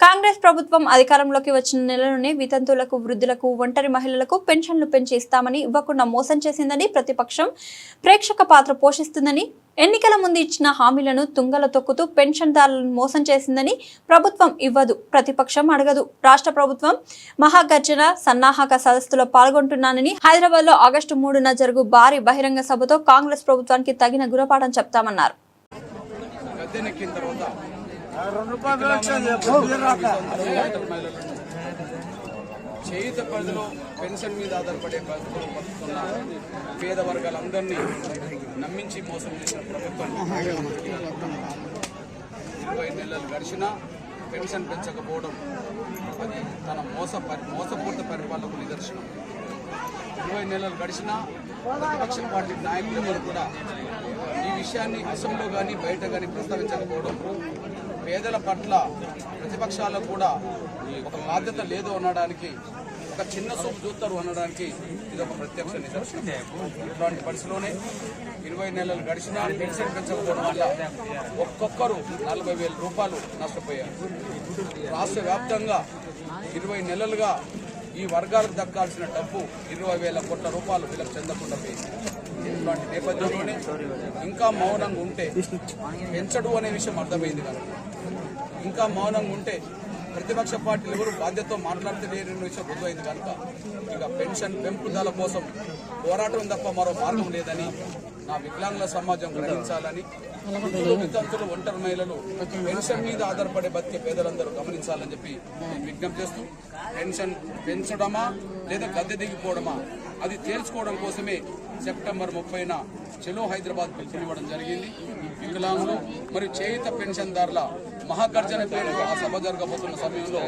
కాంగ్రెస్ ప్రభుత్వం అధికారంలోకి వచ్చిన నెలలోనే వితంతువులకు వృద్ధులకు ఒంటరి మహిళలకు పెన్షన్లు పెంచి ఇస్తామని ఇవ్వకుండా మోసం చేసిందని ప్రతిపక్షం ప్రేక్షక పాత్ర పోషిస్తుందని ఎన్నికల ముందు ఇచ్చిన హామీలను తుంగల తొక్కుతూ పెన్షన్దారులను మోసం చేసిందని ప్రభుత్వం ఇవ్వదు ప్రతిపక్షం అడగదు. రాష్ట్ర ప్రభుత్వం మహాగర్జన సన్నాహక సదస్సులో పాల్గొంటున్నానని హైదరాబాద్లో ఆగస్టు మూడున జరుగు భారీ బహిరంగ సభతో కాంగ్రెస్ ప్రభుత్వానికి తగిన గురపాఠం చెప్తామన్నారు. చేయుత పరిధిలో పెన్షన్ మీద ఆధారపడే బతుకులు బతుకుతున్న పేద వర్గాలందరినీ నమ్మించి మోసం చేసిన ప్రభుత్వం. ఇరవై నెలలు గడిచినా పెన్షన్ పెంచకపోవడం అది తన మోస పరి- పరిపాలనకు నిదర్శనం. ఇరవై నెలలు గడిచినా ప్రతిపక్ష పార్టీ నాయకులందరూ కూడా ఈ విషయాన్ని అసెంబ్లీలో కానీ బయట కానీ ప్రస్తావించకపోవడం పేదల పట్ల ప్రతిపక్షాలకు కూడా ఒక బాధ్యత లేదు అనడానికి ఒక చిన్న సూపు చూస్తారు అనడానికి ఇది ఒక ప్రత్యక్ష నిదర్శనం. ఇట్లాంటి పరిస్థితిలోనే ఇరవై నెలలు గడిచినా పెన్షన్ పెంచకపోవడం వల్ల ఒక్కొక్కరు నలభై వేల రూపాయలు నష్టపోయారు. రాష్ట్ర వ్యాప్తంగా ఇరవై నెలలుగా ఈ వర్గాలకు దక్కాల్సిన డబ్బు ఇరవై వేల కోట్ల రూపాయలు వీళ్ళకి చెందకుండా పోయింది. ఇట్లాంటి నేపథ్యంలోనే ఇంకా మౌనంగా ఉంటే పెంచడు అనే విషయం అర్థమైంది కనుక. ఇంకా మౌనంగా ఉంటే ప్రతిపక్ష పార్టీలు ఎవరు బాధ్యతతో మాట్లాడితే విషయం రుజువైంది కనుక ఇక పెన్షన్ పెంపుదల కోసం పోరాటం తప్ప మరో మార్గం లేదని నా వికలాంగుల సమాజం గ్రహించాలని వితంతులు ఒంటరి మహిళలు పెన్షన్ మీద ఆధారపడే బతికే పేదలందరూ గమనించాలని చెప్పి నేను విజ్ఞప్తి చేస్తూ పెన్షన్ పెంచడమా లేదా గద్దె దిగిపోవడమా? అది తేల్చుకోవడం కోసమే సెప్టెంబర్ ముప్పైన చెలో హైదరాబాద్ పిలుపునివ్వడం జరిగింది. వికలాంగులు మరియు చేయుత పెన్షన్దారుల మహాగర్జన పేరు ఆ సభ జరగబోతున్న సమయంలో